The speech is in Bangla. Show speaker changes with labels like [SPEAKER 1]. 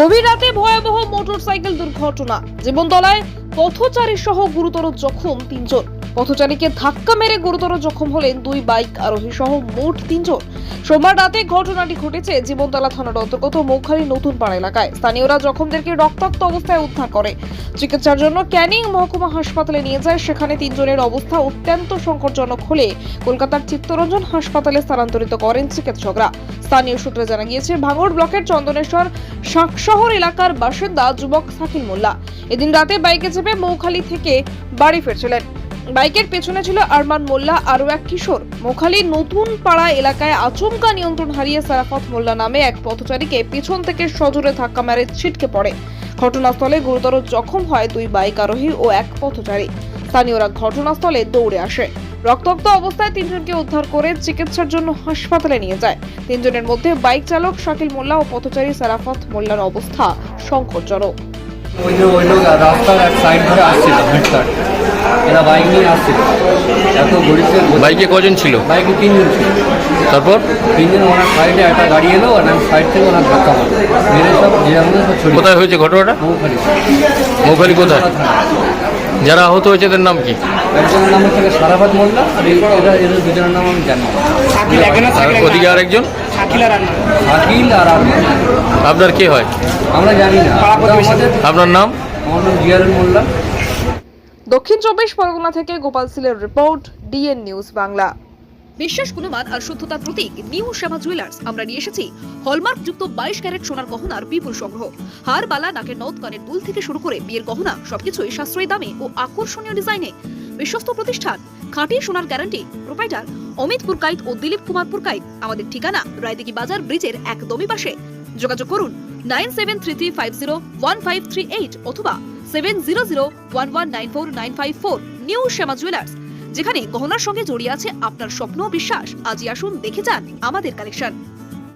[SPEAKER 1] গভীর রাতে ভয়াবহ মোটরসাইকেল দুর্ঘটনা। জীবনতলায় পথচারী সহ গুরুতর জখম তিনজন। পথচারীকে ধাক্কা মেরে গুরুতর জখম হলেন দুই বাইক আরোহী সহ মোট তিনজন। সোমবার রাতে ঘটনাটি ঘটেছে জীবনতলা থানার অন্তর্গত মৌখালী নতুন পাড়া এলাকায়। স্থানীয়রা জখমদেরকে রক্তাক্ত অবস্থায় উদ্ধার করে। চিকিৎসার জন্য ক্যানিং মহকুমা হাসপাতালে নিয়ে যায়। সেখানে তিনজনের অবস্থা অত্যন্ত সংকটজনক হলে কলকাতার চিত্তরঞ্জন হাসপাতালে স্থানান্তরিত করেন চিকিৎসকরা। স্থানীয় সূত্রে জানা গিয়েছে, ভাঙড় ব্লকের চন্দনেশ্বর শাকশহর এলাকার বাসিন্দা যুবক সাকিল মোল্লা। এদিন রাতে বাইকে চেপে মৌখালি থেকে বাড়ি ফিরছিলেন। বাইকের পেছনে ছিল আরমান মোল্লা, আরও এক কিশোর। মোখালি নতুন পাড়া এলাকায় আচমকা নিয়ন্ত্রণ হারিয়ে সারাফত মোল্লা নামে এক পথচারীকে পেছন থেকে সজোরে ধাক্কা মেরে ছিটকে পড়ে। ঘটনাস্থলে গুরুতর জখম হয় দুই বাইক আরোহী ও এক পথচারী। স্থানীয়রা ঘটনাস্থলে দৌড়ে আসে। রক্তাক্ত অবস্থায় তিনজনকে উদ্ধার করে চিকিৎসার জন্য হাসপাতালে নিয়ে যায়। তিনজনের মধ্যে বাইক চালক শাকিল মোল্লা ও পথচারী সারাফত মোল্লার অবস্থা সংকটজনক।
[SPEAKER 2] ওই যে ওই লোক রাস্তার এক সাইড ধরে আসছিল ভেটকাট এরা বাইক নিয়ে আসছিল এত গরিবের
[SPEAKER 3] বাইকে কজন ছিল?
[SPEAKER 2] বাইকে তিনজন ছিল।
[SPEAKER 3] তারপর?
[SPEAKER 2] তিনজন ওনার সাইডে একটা গাড়ি এলো আর আমি সাইড থেকে ওনার ধাক্কা মারলো মেরে সব যে আমাদের
[SPEAKER 3] কোথায় হয়েছে ঘটনাটা?
[SPEAKER 2] মৌখালি।
[SPEAKER 3] মৌখালি কোথায়? যারা আহত হয়েছে তাদের নাম কি?
[SPEAKER 2] একজনের নাম হচ্ছে সারাবাদ মোল্লা আর এরা এদের দুজনের নাম আমি জানি না।
[SPEAKER 3] আর ওদিকে আরেকজন?
[SPEAKER 2] শাকিল আর আর
[SPEAKER 3] আপনার কে হয়?
[SPEAKER 2] আমরা জানি না।
[SPEAKER 3] আপনার নাম?
[SPEAKER 2] আমার নাম জিয়ারুল মোল্লা।
[SPEAKER 1] দক্ষিণ চব্বিশ পরগনা থেকে গোপাল সিলের রিপোর্ট, ডিএন নিউজ বাংলা।
[SPEAKER 4] বিশ্বাস গুণমান আর শুদ্ধতার প্রতীক, নিউ শ্যামা জুয়েলার্স। আমরা নিয়ে এসেছি হলমার্ক যুক্ত বাইশ ক্যারেট সোনার গহনার বিপুল সংগ্রহ। হার, বালা, নাকের নথ কানের দুল থেকে শুরু করে বিয়ের গহনা, সবকিছুই সাশ্রয়ী দামে ও আকর্ষণীয় ডিজাইনে। বিশ্বস্ত প্রতিষ্ঠান, খাঁটি সোনার গ্যারান্টি। প্রোপাইটার অমিত পুরকাইত ও দিলীপ কুমার পুরকাইত আমাদের ঠিকানা, রায়দিঘি বাজার ব্রিজের একদমই পাশে। যোগাযোগ করুন nine seven three three five zero one five three eight অথবা seven zero zero one one nine four nine five four new Shyama jewellers যেখানে গহনার সঙ্গে জড়িয়ে আছে আপনার স্বপ্ন বিশ্বাস। আজই আসুন দেখে যান আমাদের কালেকশন